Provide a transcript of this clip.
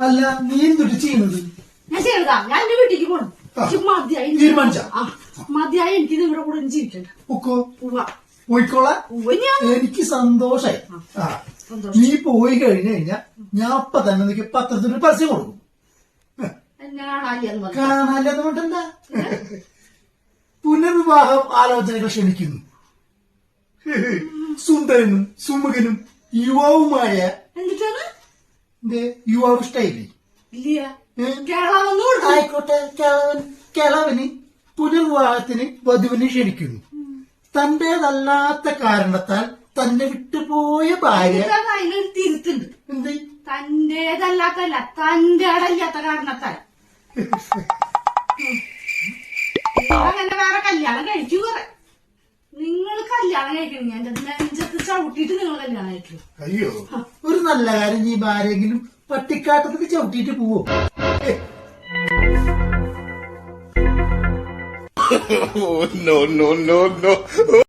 അല്ല നീ എന്തൊരു ചെയ്യുന്നത്? ഞാൻ ചെയ്താ ഞാൻ എന്റെ വീട്ടിലേക്ക് പോണം. മതിയായി തീരുമാനിച്ചാ? മതിയായി എനിക്ക് നിങ്ങളുടെ കൂടെ ജീവിക്കണ്ട ഒക്കോ പോയിക്കോളാം. എനിക്ക് സന്തോഷായി. സന്തോഷം. നീ പോയി കഴിഞ്ഞു കഴിഞ്ഞാ ഞാൻ അപ്പൊ തന്നെ നിനക്ക് പത്രത്തിന് പരസ്യം കൊടുക്കും. കാണാനില്ലെന്ന് പറഞ്ഞു കാണാല്ലെന്ന് കൊണ്ടെന്താ? പുനർവിവാഹം ആലോചനകൾ ക്ഷണിക്കുന്നു. സുന്ദരനും സുമുഖനും യുവാവുമായ യുവാവ് ഇഷ്ടായില്ലേ ഇല്ല ആയിക്കോട്ടെ കിളവൻ കിളവന് പുനർവിവാഹത്തിന് വധുവിനെ ക്ഷണിക്കുന്നു. തന്റേതല്ലാത്ത കാരണത്താൽ തന്നെ വിട്ടുപോയ ഭാര്യ അതിനൊരു തിരുത്തുണ്ട്. എന്ത്? തന്റേതല്ലാത്തല്ല തന്റെ അടല്ലാത്ത കാരണത്താൽ. അങ്ങനെ വേറെ കല്യാണം കഴിക്കൂ കുറെ. നിങ്ങൾ കല്യാണം കഴിക്കണം. ഞാൻ നെഞ്ചത്ത് ചവിട്ടിട്ട് നിങ്ങൾ കല്യാണം കഴിക്കൂ. അയ്യോ. നല്ല കാര്യം ചെയ്യുമ്പോ ആരെങ്കിലും പട്ടിക്കാട്ടത്തിൽ ചവിട്ടിയിട്ട് പോവോ no no, no, no, no.